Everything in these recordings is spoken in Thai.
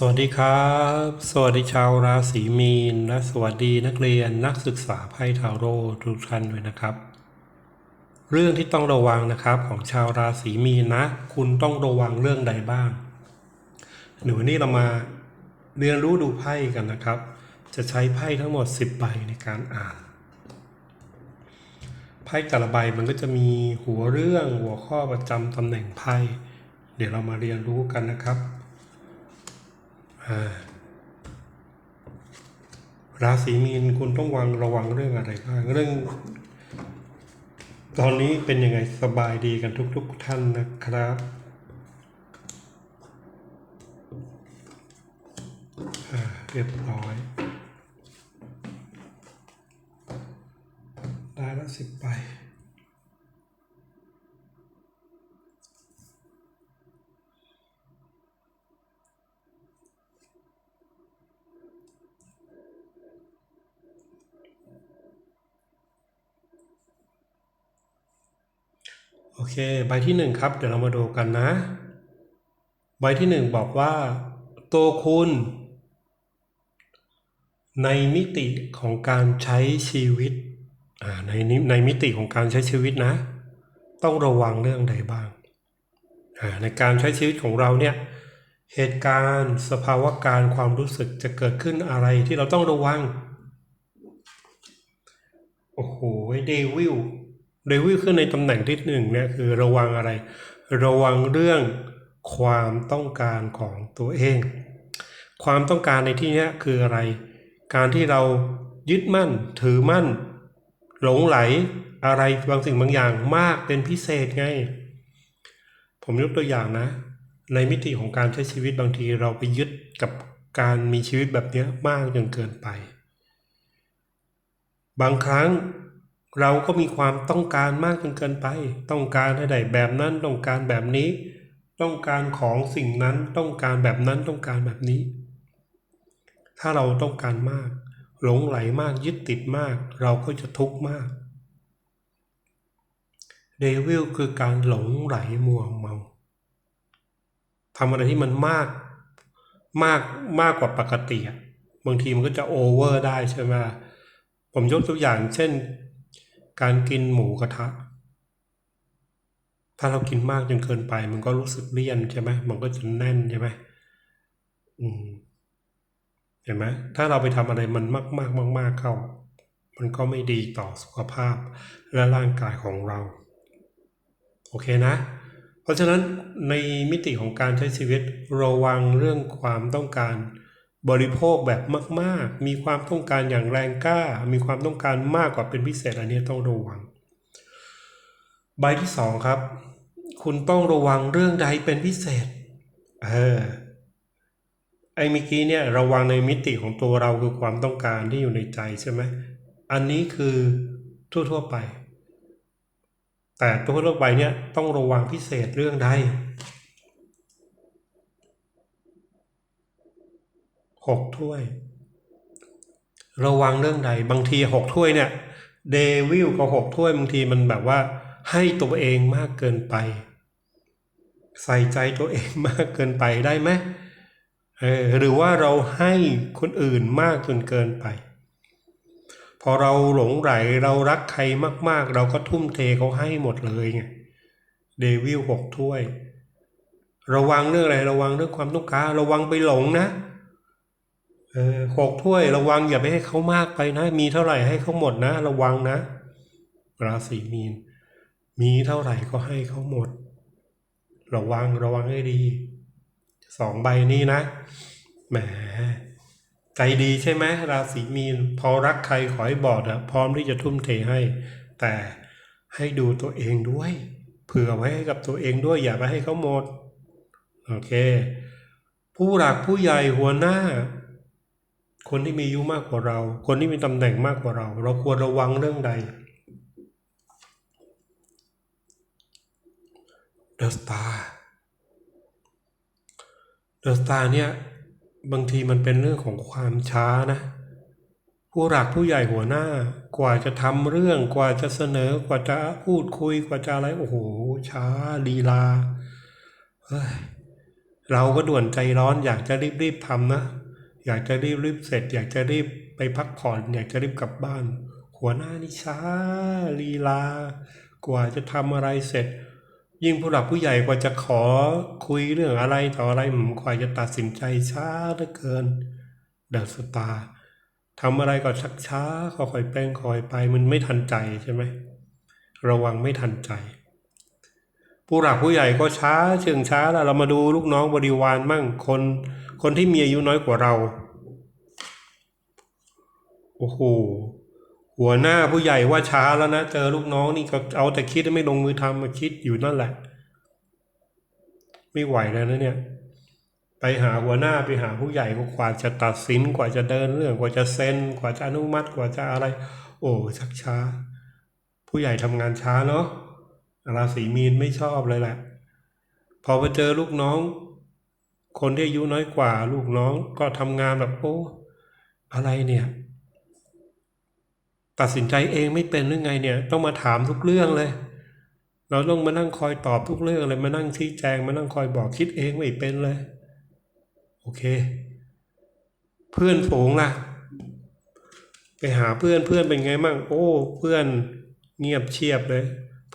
สวัสดีครับ สวัสดีชาวราศีมีน และสวัสดีนักเรียนนักศึกษาไพ่ทาโร่ทุกท่านด้วยนะครับ เรื่องที่ต้องระวังนะครับของชาวราศีมีนนะ คุณต้องระวังเรื่องใดบ้างเดี๋ยววันนี้เรามาเรียนรู้ดูไพ่กันนะครับ จะใช้ไพ่ทั้งหมด 10 ใบในการอ่าน ไพ่แต่ละใบมันก็จะมีหัวเรื่องหัวข้อประจำตำแหน่งไพ่ เดี๋ยวเรามาเรียนรู้กันนะครับ ราศีมีนคุณต้องวางระวังเรื่องอะไรบ้างเรื่อง ตอนนี้เป็นยังไงสบายดีกันทุก ๆ ท่านนะครับเรียบร้อย ได้แล้วสิบใบ โอเค ใบที่หนึ่งครับ เดี๋ยวเรามาดูกันนะ ใบที่หนึ่งบอกว่า ตัวคุณ ในมิติของการใช้ชีวิตอ่าในนิในมิติของการใช้ชีวิตนะ ต้องระวังเรื่องใดบ้างอ่าในการใช้ชีวิตของเราเนี่ยเหตุการณ์สภาวะการความรู้สึกจะเกิดขึ้นอะไรที่เราต้องระวัง โอ้โหเดวิล เดวิลขึ้นในตำแหน่งที่หนึ่งเนี่ยคือระวังอะไร ระวังเรื่องความต้องการของตัวเอง ความต้องการในที่นี้คืออะไร การที่เรายึดมั่น ถือมั่น หลงไหลอะไรบางสิ่งบางอย่างมากเป็นพิเศษไง ผมยกตัวอย่างนะ ในมิติของการใช้ชีวิตบางทีเราไปยึดกับการมีชีวิตแบบนี้มากจนเกินไป บางครั้ง เราก็มีความต้องการมากจนเกินไป ต้องการให้ได้แบบนั้นต้องการแบบนี้ ต้องการของสิ่งนั้นต้องการแบบนั้นต้องการแบบนี้ ถ้าเราต้องการมาก หลงไหลมากยึดติดมาก เราก็จะทุกข์มากเดวิลคือการหลงไหลมัวเมาทำอะไรที่มันมากมากมากกว่าปกติบางทีมันก็จะโอเวอร์ได้ใช่ไหมผมยกตัวอย่างเช่น การกินหมูกระทะ ถ้าเรากินมากจนเกินไป มันก็รู้สึกเลี่ยนใช่ไหมมันก็จะแน่นใช่ไหมอืมเห็นไหมถ้าเราไปทำอะไรมันมากมากมากมากเข้า มันก็ไม่ดีต่อสุขภาพและร่างกายของเรา โอเคนะ เพราะฉะนั้นในมิติของการใช้ชีวิตระวังเรื่องความต้องการ บริโภคแบบมาก ๆ มีความต้องการอย่างแรงกล้า มีความต้องการมากกว่าเป็นพิเศษอันนี้ต้องระวัง ใบที่สองครับ คุณต้องระวังเรื่องใดเป็นพิเศษ เออ ไอ้เมื่อกี้เนี่ยระวังในมิติของตัวเราคือความต้องการที่อยู่ในใจใช่ไหม อันนี้คือทั่ว ๆ ไป แต่ตัวทั่วไปเนี่ยต้องระวังพิเศษเรื่องใด หกถ้วย ระวังเรื่องใด บางทีหกถ้วยเนี่ยเดวิลกับหกถ้วยบางทีมันแบบว่า ให้ตัวเองมากเกินไป ใส่ใจตัวเองมากเกินไปได้ไหมเออหรือว่าเราให้คนอื่นมากจนเกินไป พอเราหลงไหลเรารักใครมาก ๆ เราก็ทุ่มเทเขาให้หมดเลยไงเดวิลหกถ้วย ระวังเรื่องอะไรระวังเรื่องความต้องการระวังไปหลงนะ ออหกถ้วยระวังอย่าไปให้เขามากไปนะ มีเท่าไหร่ให้เขาหมดนะ ระวังนะ ราศีมีน มีเท่าไหร่ก็ให้เขาหมด ระวังระวังให้ดีสองใบนี้นะแหมใจดีใช่ไหมราศีมีน พอรักใครขอให้บอกนะพร้อมที่จะทุ่มเทให้ แต่ให้ดูตัวเองด้วย เผื่อไว้ให้กับตัวเองด้วยอย่าไปให้เขาหมด โอเค ผู้หลักผู้ใหญ่หัวหน้า คนที่มีอายุมากกว่าเรา คนที่มีตำแหน่งมากกว่าเรา เราควรระวังเรื่องใด The Star The Star เนี่ยบางทีมันเป็นเรื่องของความช้านะ ผู้หลักผู้ใหญ่หัวหน้ากว่าจะทำเรื่องกว่าจะเสนอกว่าจะพูดคุยกว่าจะอะไรโอ้โห ช้าลีลาเฮ้ยเราก็ด่วนใจร้อนอยากจะรีบๆทำนะ อยากจะรีบๆเสร็จ อยากจะรีบไปพักผ่อน อยากจะรีบกลับบ้าน หัวหน้านี่ช้าลีลา กว่าจะทำอะไรเสร็จ ยิ่งผู้หลักผู้ใหญ่กว่าจะขอคุยเรื่องอะไรต่ออะไรอืมกว่าจะตัดสินใจช้าเหลือเกินเดอะสตาร์ทำอะไรก็ชักช้าค่อยๆเป็นค่อยไปมันไม่ทันใจใช่ไหมระวังไม่ทันใจ ผู้หลักผู้ใหญ่ก็ช้าเชิงช้าแล้วเรามาดูลูกน้องบริวารมั่งคนคนที่มีอายุน้อยกว่าเรา โอ้โหหัวหน้าผู้ใหญ่ว่าช้าแล้วนะ เจอลูกน้องนี่ก็เอาแต่คิดไม่ลงมือทำมาคิดอยู่นั่นแหละ ไม่ไหวแล้วนะเนี่ย ไปหาหัวหน้าไปหาผู้ใหญ่ก็กว่าจะตัดสินกว่าจะเดินเรื่องกว่าจะเซ็นกว่าจะอนุมัติกว่าจะอะไร โอ้ชักช้า ผู้ใหญ่ทำงานช้าเนาะ ราศีมีนไม่ชอบเลยแหละ พอไปเจอลูกน้อง คนที่อายุน้อยกว่า ลูกน้องก็ทำงานแบบโอ้อะไรเนี่ย ตัดสินใจเองไม่เป็นหรือไงเนี่ย ต้องมาถามทุกเรื่องเลย เราต้องมานั่งคอยตอบทุกเรื่องเลยมานั่งชี้แจงมานั่งคอยบอกคิดเองไม่เป็นเลย โอเค เพื่อนฝูงล่ะ ไปหาเพื่อนเพื่อนเป็นไงมั่งโอ้ เพื่อนเงียบเชียบเลย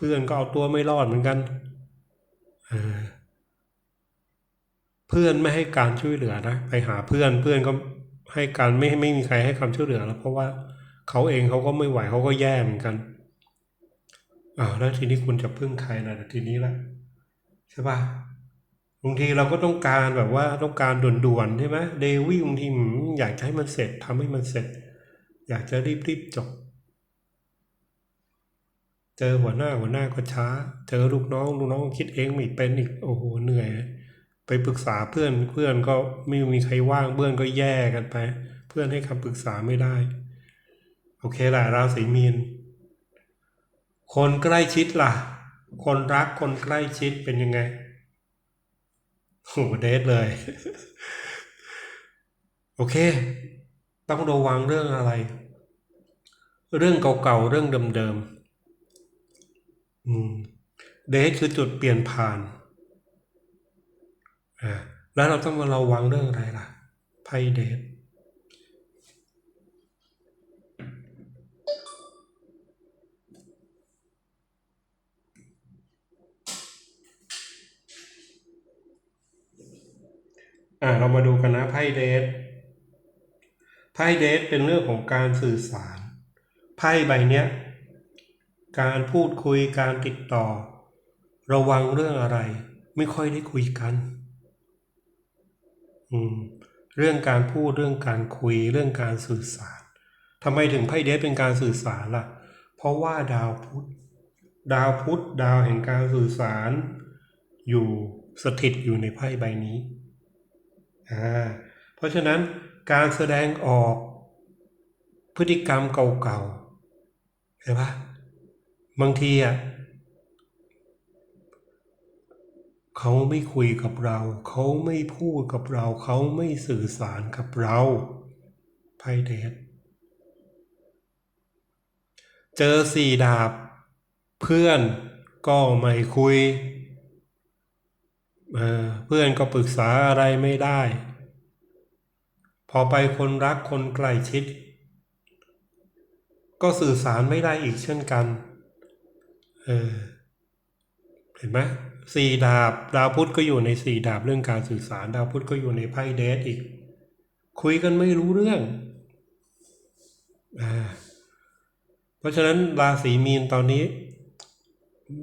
พื่อนก็เอาตัวไม่รอดเหมือนกัน เพื่อนไม่ให้การช่วยเหลือนะ ไปหาเพื่อนเพื่อนก็ให้การไม่ไม่มีใครให้ความช่วยเหลือแล้ว เพราะว่าเขาเองเขาก็ไม่ไหวเขาก็แย่เหมือนกันอ้าวแล้วทีนี้คุณจะพึ่งใครล่ะทีนี้ละใช่ปะบางทีเราก็ต้องการแบบว่าต้องการด่วนๆใช่ไหมเดวี่บางทีอืมอยากให้มันเสร็จทำให้มันเสร็จ อยากจะรีบๆจบ เจอหัวหน้าหัวหน้าก็ช้า เจอลูกน้องลูกน้องคิดเองไม่เป็นอีกโอ้โหเหนื่อย ไปปรึกษาเพื่อนเพื่อนก็ไม่มีใครว่างเพื่อนก็แย่กันไป เพื่อนให้คำปรึกษาไม่ได้ โอเคแหละราศีมีน คนใกล้ชิดล่ะ คนรักคนใกล้ชิดเป็นยังไงโหเดทเลย โอเค ต้องระวังเรื่องอะไร เรื่องเก่าๆเรื่องเดิมๆอืม เดทคือจุดเปลี่ยนผ่านอ่าแล้วเราต้องมาระวังเรื่องอะไรล่ะไพ่เดทอ่าเรามาดูกันนะไพ่เดทไพ่เดทเป็นเรื่องของการสื่อสารไพ่ใบเนี้ย การพูดคุยการติดต่อ ระวังเรื่องอะไร ไม่ค่อยได้คุยกันอืมเรื่องการพูดเรื่องการคุยเรื่องการสื่อสารทำไมถึงไพ่เดทเป็นการสื่อสารล่ะ เพราะว่าดาวพุธดาวพุธดาวแห่งการสื่อสาร อยู่สถิตอยู่ในไพ่ใบนี้อ่าเพราะฉะนั้นการแสดงออกพฤติกรรมเก่าๆเห็นปะ บางทีอะเขาไม่คุยกับเรา เขาไม่พูดกับเรา เขาไม่สื่อสารกับเราไพ่เดทเจอสี่ดาบ เพื่อนก็ไม่คุยเเพื่อนก็ปรึกษาอะไรไม่ได้ พอไปคนรักคนใกล้ชิด ก็สื่อสารไม่ได้อีกเช่นกัน เออเห็นไหมสี่ดาบ ดาวพุธก็อยู่ในสี่ดาบเรื่องการสื่อสาร ดาวพุธก็อยู่ในไพ่เดทอีก คุยกันไม่รู้เรื่องอ่าเพราะฉะนั้นราศีมีนตอนนี้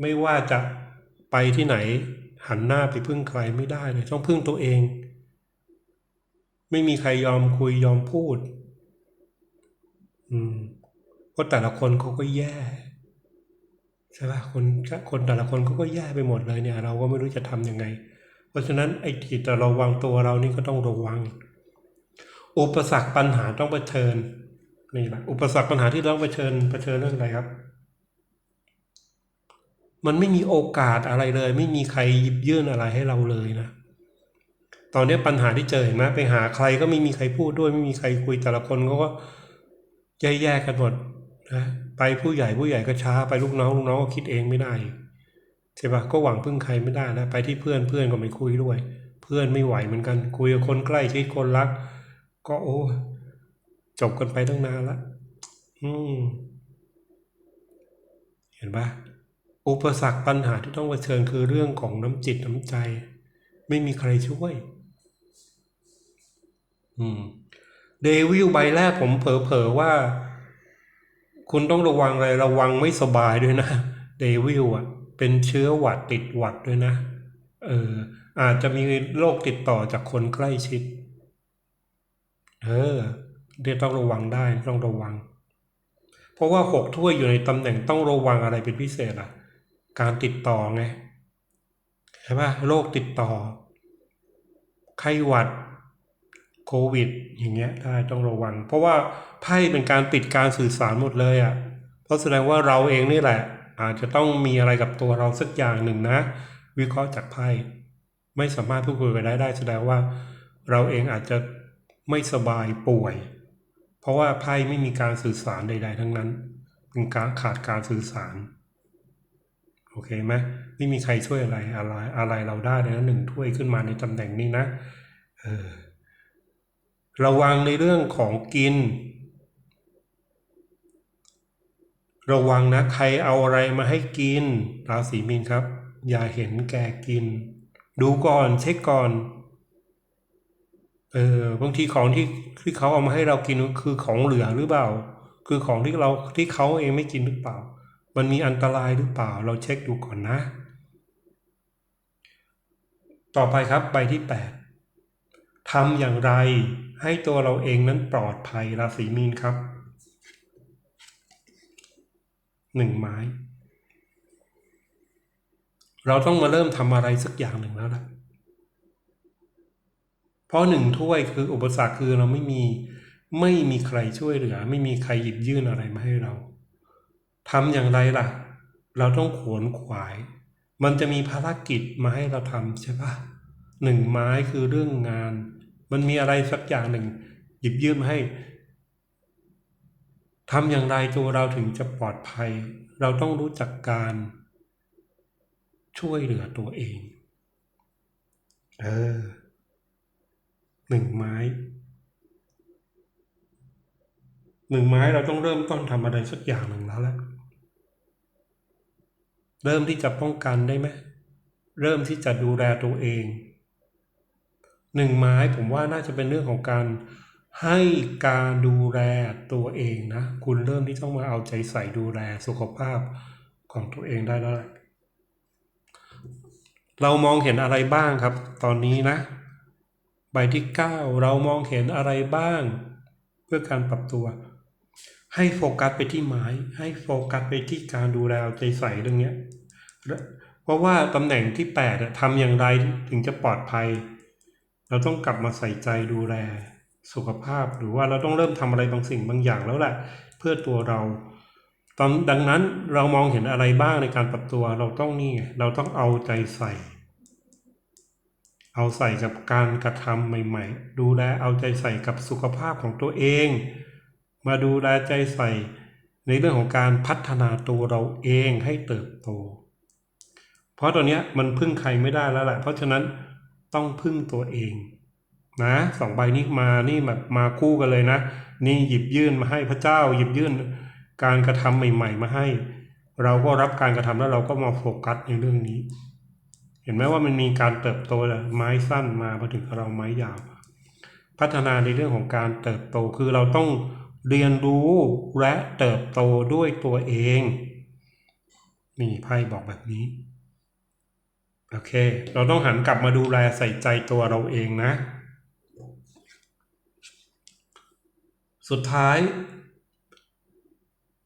ไม่ว่าจะไปที่ไหน หันหน้าไปพึ่งใครไม่ได้เลย ต้องพึ่งตัวเอง ไม่มีใครยอมคุยยอมพูด อืมเพราะแต่ละคนเขาก็แย่ ใช่ป่ะคนคนแต่ละคนเขาก็แย่ไปหมดเลยเนี่ย เราก็ไม่รู้จะทำยังไง เพราะฉะนั้นไอ้ที่จะระวังตัวเรานี่ก็ต้องระวัง อุปสรรคปัญหาต้องเผชิญนี่แหละอุปสรรคปัญหาที่ต้องเผชิญเผชิญเรื่องอะไรครับ มันไม่มีโอกาสอะไรเลย ไม่มีใครหยิบยื่นอะไรให้เราเลยนะตอนนี้ปัญหาที่เจอเห็นไหมไปหาใครก็ไม่มีใครพูดด้วย ไม่มีใครคุยแต่ละคนเขาก็แย่ๆกันหมดนะ ไปผู้ใหญ่ผู้ใหญ่ก็ช้าไปลูกน้องลูกน้องก็คิดเองไม่ได้ใช่ปะก็หวังพึ่งใครไม่ได้นะไปที่เพื่อนเพื่อนก็ไม่คุยด้วย เพื่อนไม่ไหวเหมือนกัน คุยกับคนใกล้ชิดคนรัก ก็โอ้จบกันไปตั้งนานละอืมเห็นปะอุปสรรคปัญหาที่ต้องเผชิญคือเรื่องของน้ำจิตน้ำใจ ไม่มีใครช่วย อืม เดวิลใบแรกผมเผลอๆว่า คุณต้องระวังอะไรระวังไม่สบายด้วยนะเดวิลอะ เป็นเชื้อหวัดติดหวัดด้วยนะ เออ อาจจะมีโรคติดต่อจากคนใกล้ชิด เออเดี๋ยวต้องระวังได้ต้องระวัง เพราะว่าหกถ้วยอยู่ในตำแหน่งต้องระวังอะไรเป็นพิเศษอะ การติดต่อไงใช่ปะโรคติดต่อ ไข้หวัด โควิด อย่างเงี้ยได้ต้องระวัง เพราะว่า ไพ่เป็นการปิดการสื่อสารหมดเลยอะ เพราะแสดงว่าเราเองนี่แหละ อาจจะต้องมีอะไรกับตัวเราสักอย่างหนึ่งนะ วิเคราะห์จากไพ่ไม่สามารถพูดคุยกันได้ได้แสดงว่า เราเองอาจจะไม่สบายป่วย เพราะว่าไพ่ไม่มีการสื่อสารใด ๆ ทั้งนั้นเป็นการขาดการสื่อสารโอเคไหมไม่มีใครช่วยอะไรอะไรอะไรเราได้เลยนะหนึ่งถ้วยขึ้นมาในตำแหน่งนี้นะเออระวังในเรื่องของกิน ระวังนะใครเอาอะไรมาให้กินราศีมีนครับ อย่าเห็นแก่กิน ดูก่อนเช็คก่อนเออบางทีของที่ที่เขาเอามาให้เรากินคือของเหลือหรือเปล่า คือของที่เราที่เขาเองไม่กินหรือเปล่า มันมีอันตรายหรือเปล่า เราเช็คดูก่อนนะ ต่อไปครับใบที่แปดทำอย่างไรให้ตัวเราเองนั้นปลอดภัยราศีมีนครับ หนึ่งไม้ เราต้องมาเริ่มทำอะไรสักอย่างหนึ่งแล้วล่ะเพราะหนึ่งถ้วยคืออุปสรรคคือเราไม่มีไม่มีใครช่วยเหลือ ไม่มีใครหยิบยื่นอะไรมาให้เราทำอย่างไรล่ะ เราต้องขวนขวาย มันจะมีภารกิจมาให้เราทำใช่ปะหนึ่งไม้คือเรื่องงาน มันมีอะไรสักอย่างหนึ่ง หยิบยื่นมาให้ ทำอย่างไรตัวเราถึงจะปลอดภัย เราต้องรู้จักการช่วยเหลือตัวเอง เออหนึ่งไม้ หนึ่งไม้เราต้องเริ่มต้นทำอะไรสักอย่างหนึ่งแล้วแหละเริ่มที่จะป้องกันได้ไหมเริ่มที่จะดูแลตัวเอง หนึ่งไม้ผมว่าน่าจะเป็นเรื่องของการ ให้การดูแลตัวเองนะ คุณเริ่มที่ต้องมาเอาใจใส่ดูแลสุขภาพของตัวเองได้แล้วแหละเรามองเห็นอะไรบ้างครับ ตอนนี้นะ ใบที่ 9 เรามองเห็นอะไรบ้าง เพื่อการปรับตัว ให้โฟกัสไปที่ไม้ให้โฟกัสไปที่การดูแลเอาใจใส่เรื่องเนี้ยเพราะว่าตำแหน่งที่8อะทำอย่างไรถึงจะปลอดภัย เราต้องกลับมาใส่ใจดูแล สุขภาพหรือว่าเราต้องเริ่มทำอะไรบางสิ่งบางอย่างแล้วแหละเพื่อตัวเราตอนดังนั้นเรามองเห็นอะไรบ้างในการปรับตัวเราต้องนี่เราต้องเอาใจใส่ เอาใส่กับการกระทำใหม่ ๆ ดูแลเอาใจใส่กับสุขภาพของตัวเอง มาดูแลใจใส่ ในเรื่องของการพัฒนาตัวเราเองให้เติบโต เพราะตอนนี้มันพึ่งใครไม่ได้แล้วแหละเพราะฉะนั้นต้องพึ่งตัวเอง นะสองใบนี้มานี่แบบมาคู่กันเลยนะ นี่หยิบยื่นมาให้พระเจ้า หยิบยื่นการกระทำใหม่ ๆ มาให้ เราก็รับการกระทำแล้วเราก็มาโฟกัสในเรื่องนี้ เห็นไหมว่ามันมีการเติบโตเลยไม้สั้นมามาถึงเราไม้ยาว พัฒนาในเรื่องของการเติบโตคือเราต้องเรียนรู้และเติบโตด้วยตัวเองนี่ไพ่บอกแบบนี้โอเค เราต้องหันกลับมาดูแลใส่ใจตัวเราเองนะ สุดท้าย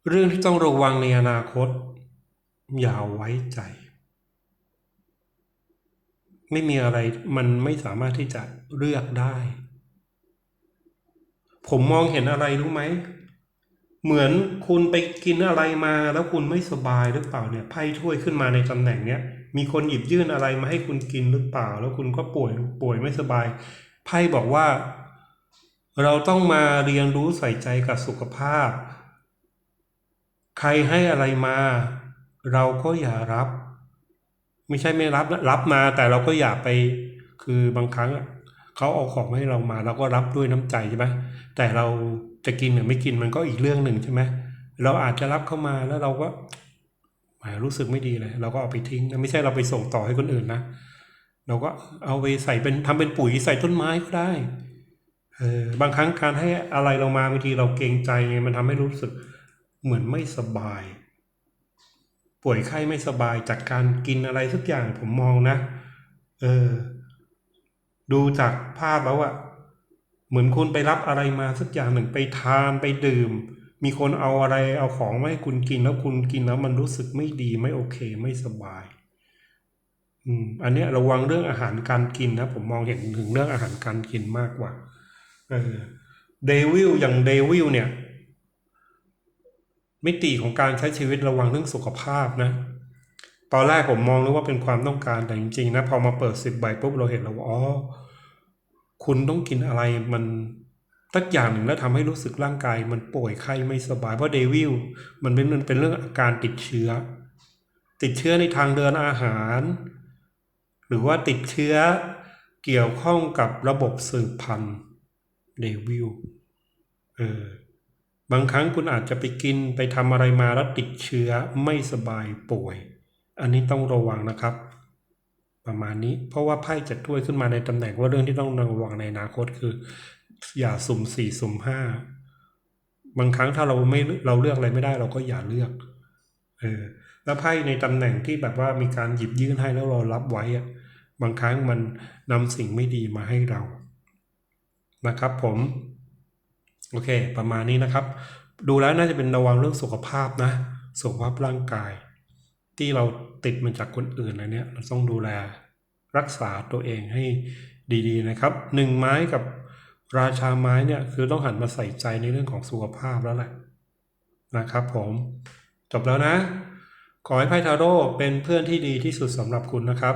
เรื่องที่ต้องระวังในอนาคต อย่าไว้ใจ ไม่มีอะไรมันไม่สามารถที่จะเลือกได้ ผมมองเห็นอะไรรู้ไหม เหมือนคุณไปกินอะไรมาแล้วคุณไม่สบายหรือเปล่าเนี่ยไพ่ถ้วยขึ้นมาในตำแหน่งเนี้ยมีคนหยิบยื่นอะไรมาให้คุณกินหรือเปล่า แล้วคุณก็ป่วยป่วยไม่สบายไพ่บอกว่า เราต้องมาเรียนรู้ใส่ใจกับสุขภาพ ใครให้อะไรมา เราก็อย่ารับ ไม่ใช่ไม่รับนะรับมาแต่เราก็อย่าไป คือบางครั้งเขาเอาของให้เรามาเราก็รับด้วยน้ำใจใช่ไหมแต่เราจะกินหรือไม่กินมันก็อีกเรื่องหนึ่งใช่ไหมเราอาจจะรับเข้ามาแล้วเราก็หมายรู้สึกไม่ดีเลยเราก็เอาไปทิ้งนะไม่ใช่เราไปส่งต่อให้คนอื่นนะเราก็เอาไปใส่เป็นทำเป็นปุ๋ยใส่ต้นไม้ก็ได้ บางครั้งการให้อะไรเรามาบางทีเราเกรงใจไงมันทำให้รู้สึกเหมือนไม่สบาย ป่วยไข้ไม่สบายจากการกินอะไรสักอย่างผมมองนะ เออ ดูจากภาพแล้วอะเหมือนคุณไปรับอะไรมาสักอย่างหนึ่งไปทานไปดื่ม มีคนเอาอะไรเอาของมาให้คุณกินแล้วคุณกินแล้วมันรู้สึกไม่ดีไม่โอเคไม่สบาย อืม อันนี้ระวังเรื่องอาหารการกินนะผมมองเห็นถึงเรื่องอาหารการกินมากกว่า เดวิลอย่างเดวิลเนี่ย มิติของการใช้ชีวิตระวังเรื่องสุขภาพนะ ตอนแรกผมมองนึกว่าเป็นความต้องการแต่จริงๆนะพอมาเปิดสิบใบปุ๊บเราเห็นแล้วว่าอ๋อคุณต้องกินอะไรมันสักอย่างหนึ่งแล้วทำให้รู้สึกร่างกาย มันป่วยไข้ไม่สบายเพราะเดวิลมันเป็นมันเป็นเรื่องอาการติดเชื้อ ติดเชื้อในทางเดินอาหาร หรือว่าติดเชื้อเกี่ยวข้องกับระบบสืบพันธุ์ เดวิลเออบางครั้งคุณอาจจะไปกินไปทำอะไรมาแล้วติดเชื้อไม่สบายป่วย อันนี้ต้องระวังนะครับ ประมาณนี้เพราะว่าไพ่จะถ้วยขึ้นมาในตำแหน่งว่าเรื่องที่ต้องระวังในอนาคตคือ อย่าสุ่มสี่สุ่มห้าบางครั้งถ้าเราไม่เราเลือกอะไรไม่ได้เราก็อย่าเลือกเออแล้วไพ่ในตำแหน่งที่แบบว่ามีการหยิบยื่นให้แล้วเรารับไว้อะบางครั้งมันนำสิ่งไม่ดีมาให้เรา นะครับผม โอเค ประมาณนี้นะครับ ดูแล้วน่าจะเป็นระวังเรื่องสุขภาพนะ สุขภาพร่างกาย ที่เราติดมาจากคนอื่นอะไรเนี่ย เราต้องดูแลรักษาตัวเองให้ดีๆนะครับหนึ่งไม้กับราชาไม้เนี่ยคือต้องหันมาใส่ใจในเรื่องของสุขภาพแล้วแหละนะครับผมจบแล้วนะ ขอให้ไพ่ทาโร่เป็นเพื่อนที่ดีที่สุดสำหรับคุณนะครับ